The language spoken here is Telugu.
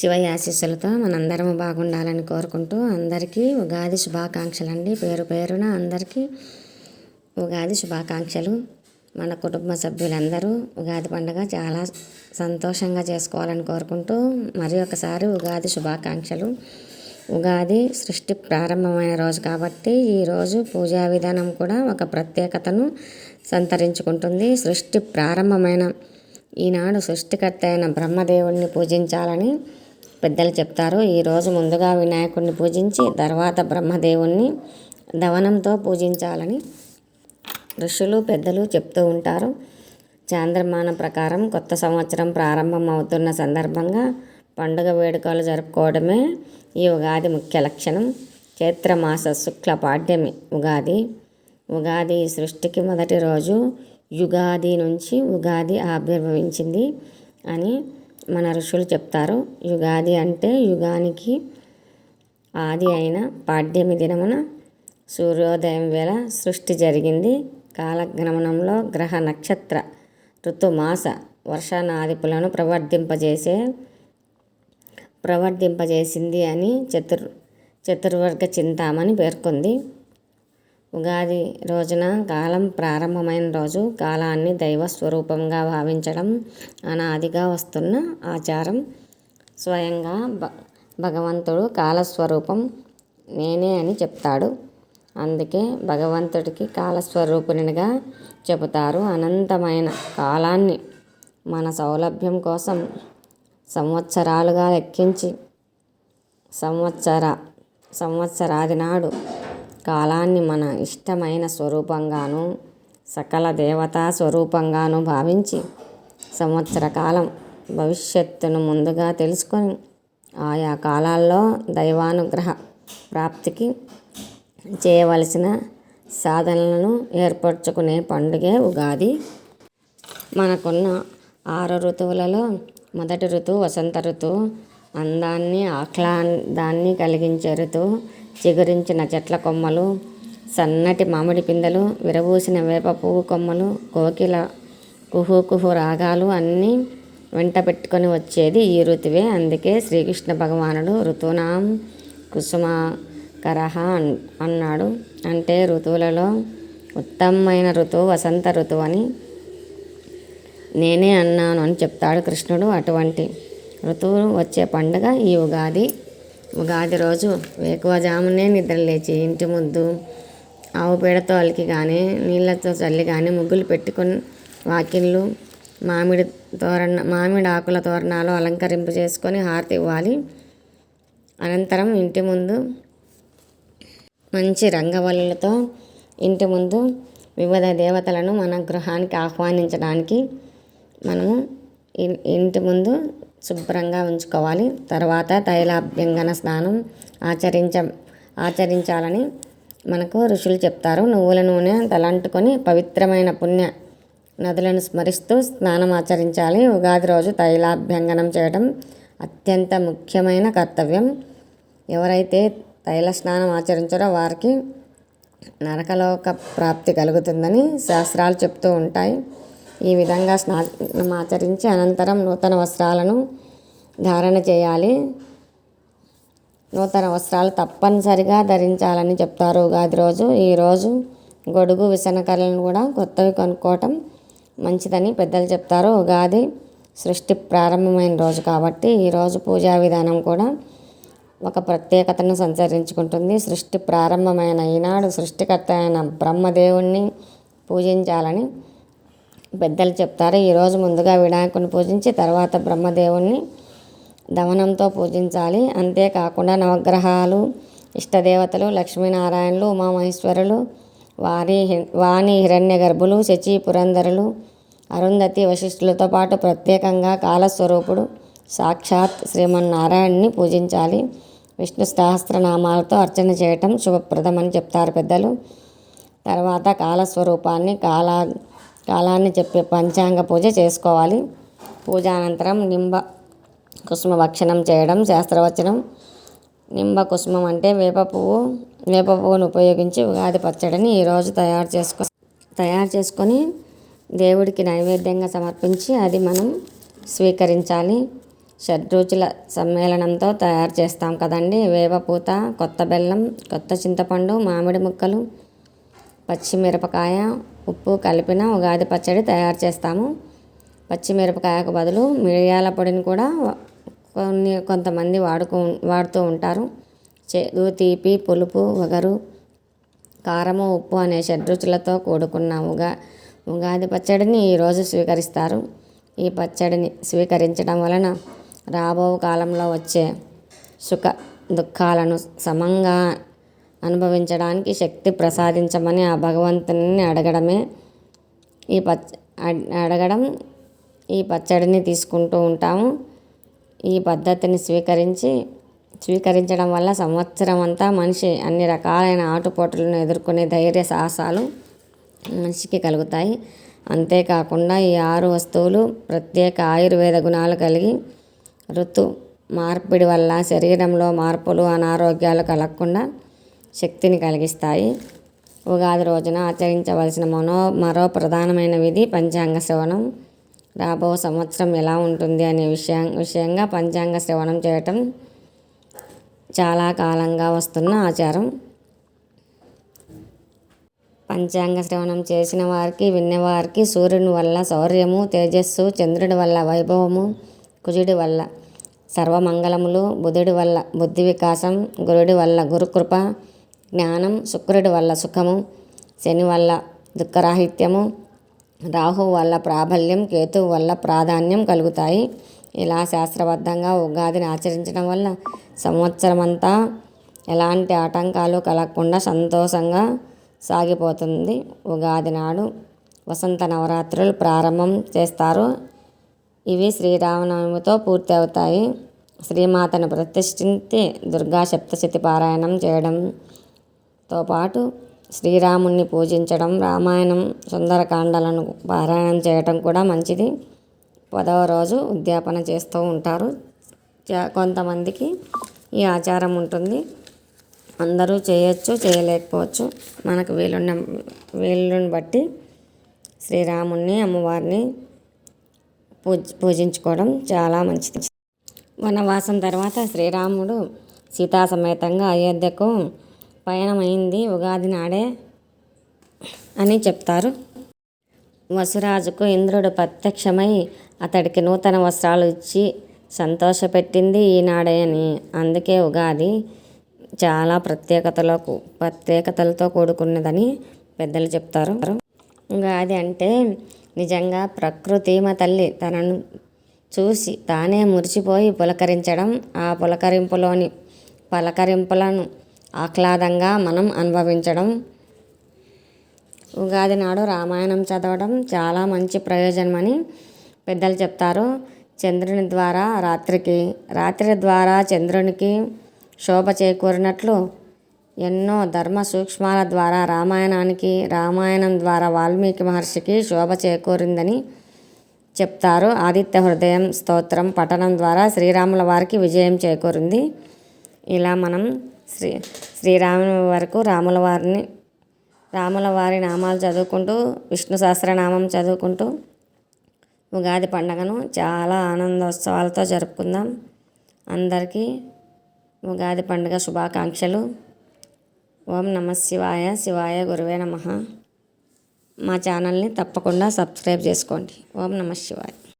శివయ్య ఆశీస్సులతో మనందరము బాగుండాలని కోరుకుంటూ అందరికీ ఉగాది శుభాకాంక్షలు అండి పేరు పేరున అందరికీ ఉగాది శుభాకాంక్షలు. మన కుటుంబ సభ్యులందరూ ఉగాది పండుగ చాలా సంతోషంగా చేసుకోవాలని కోరుకుంటూ మరి ఒకసారి ఉగాది శుభాకాంక్షలు. ఉగాది సృష్టి ప్రారంభమైన రోజు కాబట్టి ఈరోజు పూజా విధానం కూడా ఒక ప్రత్యేకతను సంతరించుకుంటుంది. సృష్టి ప్రారంభమైన ఈనాడు సృష్టికర్త అయిన బ్రహ్మదేవుణ్ణి పూజించాలని పెద్దలు చెప్తారు ఈరోజు ముందుగా వినాయకుడిని పూజించి తర్వాత బ్రహ్మదేవుణ్ణి దవనంతో పూజించాలని ఋషులు పెద్దలు చెప్తూ ఉంటారు. చాంద్రమాన ప్రకారం కొత్త సంవత్సరం ప్రారంభం అవుతున్న సందర్భంగా పండుగ వేడుకలు జరుపుకోవడమే ఈ ఉగాది ముఖ్య లక్షణం. చైత్రమాస శుక్ల పాడ్యమి ఉగాది. ఉగాది సృష్టికి మొదటి రోజు యుగాది నుంచి ఉగాది ఆవిర్భవించింది అని మన ఋషులు చెప్తారు యుగాది అంటే యుగానికి ఆది అయిన పాడ్యమి దినమున సూర్యోదయం వేళ సృష్టి జరిగింది. కాలగ్రమణంలో గ్రహ నక్షత్ర ఋతుమాస వర్షానాదిపులను ప్రవర్తింపజేసే ప్రవర్తింపజేసింది అని చతుర్ చతుర్వర్గ చింతామణి పేర్కొంది. ఉగాది రోజున కాలం ప్రారంభమైన రోజు కాలాన్ని దైవ స్వరూపంగా భావించడం అనాదిగా వస్తున్న ఆచారం. స్వయంగా భ భగవంతుడు కాలస్వరూపం నేనే అని చెప్తాడు. అందుకే భగవంతుడికి కాలస్వరూపునిగా చెబుతారు. అనంతమైన కాలాన్ని మన సౌలభ్యం కోసం సంవత్సరాలుగా లెక్కించి సంవత్సర సంవత్సరాది నాడు కాలాన్ని మన ఇష్టమైన స్వరూపంగాను సకల దేవతా స్వరూపంగాను భావించి సంవత్సర కాలం భవిష్యత్తును ముందుగా తెలుసుకొని ఆయా కాలాల్లో దైవానుగ్రహ ప్రాప్తికి చేయవలసిన సాధనలను ఏర్పరచుకునే పండుగే ఉగాది. మనకున్న ఆరు ఋతువులలో మొదటి ఋతువు వసంత ఋతువు అందాన్ని ఆహ్లాదాన్ని కలిగించే ఋతువు చిగురించిన చెట్ల కొమ్మలు సన్నటి మామిడి పిందెలు విరబూసిన వేప పువ్వు కొమ్మలు కోకిల కుహు కుహు రాగాలు అన్నీ వెంట పెట్టుకొని వచ్చేది ఈ ఋతువే. అందుకే శ్రీకృష్ణ భగవానుడు ఋతునాం కుసుమకరహ అన్నాడు. అంటే ఋతువులలో ఉత్తమమైన ఋతువు వసంత ఋతువు అని నేనే అన్నాను అని చెప్తాడు కృష్ణుడు. అటువంటి ఋతువు వచ్చే పండుగ ఈ ఉగాది. ఉగాది రోజు వేకువజామునే నిద్రలేచి ఇంటి ముందు ఆవు పేడతో అలికి కానీ నీళ్ళతో చల్లి కానీ ముగ్గులు పెట్టుకుని వాకిళ్ళు మామిడి తోరణ మామిడి ఆకుల తోరణాలు అలంకరింపు చేసుకొని హారతి ఇవ్వాలి. అనంతరం ఇంటి ముందు మంచి రంగవల్లులతో ఇంటి ముందు వివిధ దేవతలను మన గృహానికి ఆహ్వానించడానికి మనము ఇంటి ముందు శుభ్రంగా ఉంచుకోవాలి. తర్వాత తైలాభ్యంగన స్నానం ఆచరించ ఆచరించాలని మనకు ఋషులు చెప్తారు. నువ్వుల నూనె తలంటుకొని పవిత్రమైన పుణ్య నదులను స్మరిస్తూ స్నానం ఆచరించాలి. ఉగాది రోజు తైలాభ్యంగనం చేయడం అత్యంత ముఖ్యమైన కర్తవ్యం. ఎవరైతే తైల స్నానం ఆచరించారో వారికి నరకలోక ప్రాప్తి కలుగుతుందని శాస్త్రాలు చెప్తూ ఉంటాయి. ఈ విధంగా స్నానం ఆచరించి అనంతరం నూతన వస్త్రాలను ధారణ చేయాలి. నూతన వస్త్రాలు తప్పనిసరిగా ధరించాలని చెప్తారు ఉగాది రోజు. ఈరోజు గొడుగు విసనకర్రలను కూడా కొత్తవి కొనుక్కోవటం మంచిదని పెద్దలు చెప్తారు. ఉగాది సృష్టి ప్రారంభమైన రోజు కాబట్టి ఈరోజు పూజా విధానం కూడా ఒక ప్రత్యేకతను సంచరించుకుంటుంది. సృష్టి ప్రారంభమైన ఈనాడు సృష్టికర్త అయిన బ్రహ్మదేవుణ్ణి పూజించాలని పెద్దలు చెప్తారు ఈరోజు ముందుగా వినాయకుని పూజించి తర్వాత బ్రహ్మదేవుణ్ణి దమనంతో పూజించాలి. అంతేకాకుండా నవగ్రహాలు ఇష్టదేవతలు లక్ష్మీనారాయణులు ఉమామహేశ్వరులు వారి వాణి హిరణ్య గర్భులు శచి పురంధరులు అరుంధతి వశిష్ఠులతో పాటు ప్రత్యేకంగా కాలస్వరూపుడు సాక్షాత్ శ్రీమన్నారాయణ్ణి పూజించాలి. విష్ణు సహస్రనామాలతో అర్చన చేయటం శుభప్రదమని చెప్తారు పెద్దలు. తర్వాత కాలస్వరూపాన్ని కాలా కాలాన్ని చెప్పే పంచాంగ పూజ చేసుకోవాలి. పూజ అనంతరం నింబ కుసుమ భక్షణం చేయడం శాస్త్రవచనం. నింబ కుసుమం అంటే వేప పువ్వు వేప పువ్వును ఉపయోగించి ఉగాది పచ్చడిని ఈరోజు తయారు చేసుకో తయారు చేసుకొని దేవుడికి నైవేద్యంగా సమర్పించి అది మనం స్వీకరించాలి. షడ్రుచుల సమ్మేళనంతో తయారు చేస్తాం కదండి. వేపపూత కొత్త బెల్లం కొత్త చింతపండు మామిడి ముక్కలు పచ్చిమిరపకాయ ఉప్పు కలిపిన ఉగాది పచ్చడి తయారు చేస్తాము. పచ్చిమిరపకాయకు బదులు మిరియాల పొడిని కూడా కొన్ని కొంతమంది వాడుకు వాడుతూ ఉంటారు. చేదు తీపి పులుపు వగరు కారము ఉప్పు అనే షడ్రుచులతో కూడుకున్న ఉగా ఉగాది పచ్చడిని ఈరోజు స్వీకరిస్తారు. ఈ పచ్చడిని స్వీకరించడం వలన రాబో కాలంలో వచ్చే సుఖ దుఃఖాలను సమంగా అనుభవించడానికి శక్తి ప్రసాదించమని ఆ భగవంతుని అడగడమే ఈ పచ్చ అడగడం ఈ పచ్చడిని తీసుకుంటూ ఉంటాము. ఈ పద్ధతిని స్వీకరించి స్వీకరించడం వల్ల సంవత్సరం అంతా మనిషి అన్ని రకాలైన ఆటుపోటులను ఎదుర్కొనే ధైర్య సాహసాలు మనిషికి కలుగుతాయి. అంతేకాకుండా ఈ ఆరు వస్తువులు ప్రత్యేక ఆయుర్వేద గుణాలు కలిగి ఋతు మార్పిడి వల్ల శరీరంలో మార్పులు అనారోగ్యాలు కలగకుండా శక్తిని కలిగిస్తాయి. ఉగాది రోజున ఆచరించవలసిన మనో మరో ప్రధానమైన విధి పంచాంగ శ్రవణం. రాబో సంవత్సరం ఎలా ఉంటుంది అనే విషయం విషయంగా పంచాంగ శ్రవణం చేయటం చాలా కాలంగా వస్తున్న ఆచారం. పంచాంగ శ్రవణం చేసిన వారికి విన్నవారికి సూర్యుని వల్ల శౌర్యము తేజస్సు చంద్రుడి వల్ల వైభవము కుజుడి వల్ల సర్వమంగళములు బుధుడి వల్ల బుద్ధి వికాసం గురుడి వల్ల గురుకృప జ్ఞానం శుక్రుడి వల్ల సుఖము శని వల్ల దుఃఖరాహిత్యము రాహు వల్ల ప్రాబల్యం కేతువు వల్ల ప్రాధాన్యం కలుగుతాయి. ఇలా శాస్త్రబద్ధంగా ఉగాదిని ఆచరించడం వల్ల సంవత్సరమంతా ఎలాంటి ఆటంకాలు కలగకుండా సంతోషంగా సాగిపోతుంది. ఉగాది నాడు వసంత నవరాత్రులు ప్రారంభం చేస్తారు. ఇవి శ్రీరామనవమితో పూర్తి అవుతాయి. శ్రీమాతను ప్రతిష్ఠించి దుర్గా సప్తశతి పారాయణం చేయడం తో పాటు శ్రీరాముణ్ణి పూజించడం రామాయణం సుందరకాండలను పారాయణం చేయటం కూడా మంచిది. పదవ రోజు ఉద్యాపన చేస్తూ ఉంటారు. కొంతమందికి ఈ ఆచారం ఉంటుంది. అందరూ చేయొచ్చు చేయలేకపోవచ్చు. మనకు వీలున్న వీలుని బట్టి శ్రీరాముణ్ణి అమ్మవారిని పూజ పూజించుకోవడం చాలా మంచిది. వనవాసం తర్వాత శ్రీరాముడు సీతా సమేతంగా అయోధ్యకు పయనమైంది ఉగాది నాడే అని చెప్తారు. వసురాజుకు ఇంద్రుడు ప్రత్యక్షమై అతడికి నూతన వస్త్రాలు ఇచ్చి సంతోషపెట్టింది ఈనాడే అని. అందుకే ఉగాది చాలా ప్రత్యేకతలకు ప్రత్యేకతలతో కూడుకున్నదని పెద్దలు చెప్తారు. ఉగాది అంటే నిజంగా ప్రకృతి తల్లి తనను చూసి తానే మురిసిపోయి పులకరించడం ఆ పులకరింపులోని పలకరింపులను ఆహ్లాదంగా మనం అనుభవించడం. ఉగాది నాడు రామాయణం చదవడం చాలా మంచి ప్రయోజనమని పెద్దలు చెప్తారు. చంద్రుని ద్వారా రాత్రికి రాత్రి ద్వారా చంద్రునికి శోభ చేకూరినట్లు ఎన్నో ధర్మ సూక్ష్మాల ద్వారా రామాయణానికి రామాయణం ద్వారా వాల్మీకి మహర్షికి శోభ చేకూరిందని చెప్తారు. ఆదిత్య హృదయం స్తోత్రం పఠనం ద్వారా శ్రీరాముల వారికి విజయం చేకూరింది. ఇలా మనం శ్రీ శ్రీరాముని వరకు రాముల వారిని రాముల వారి నామాలు చదువుకుంటూ విష్ణు సహస్రనామం చదువుకుంటూ ఉగాది పండుగను చాలా ఆనందోత్సవాలతో జరుపుకుందాం. అందరికీ ఉగాది పండుగ శుభాకాంక్షలు. ఓం నమ శివాయ శివాయ గురువే నమ. మా ఛానల్ని తప్పకుండా సబ్స్క్రైబ్ చేసుకోండి. ఓం నమ శివాయ.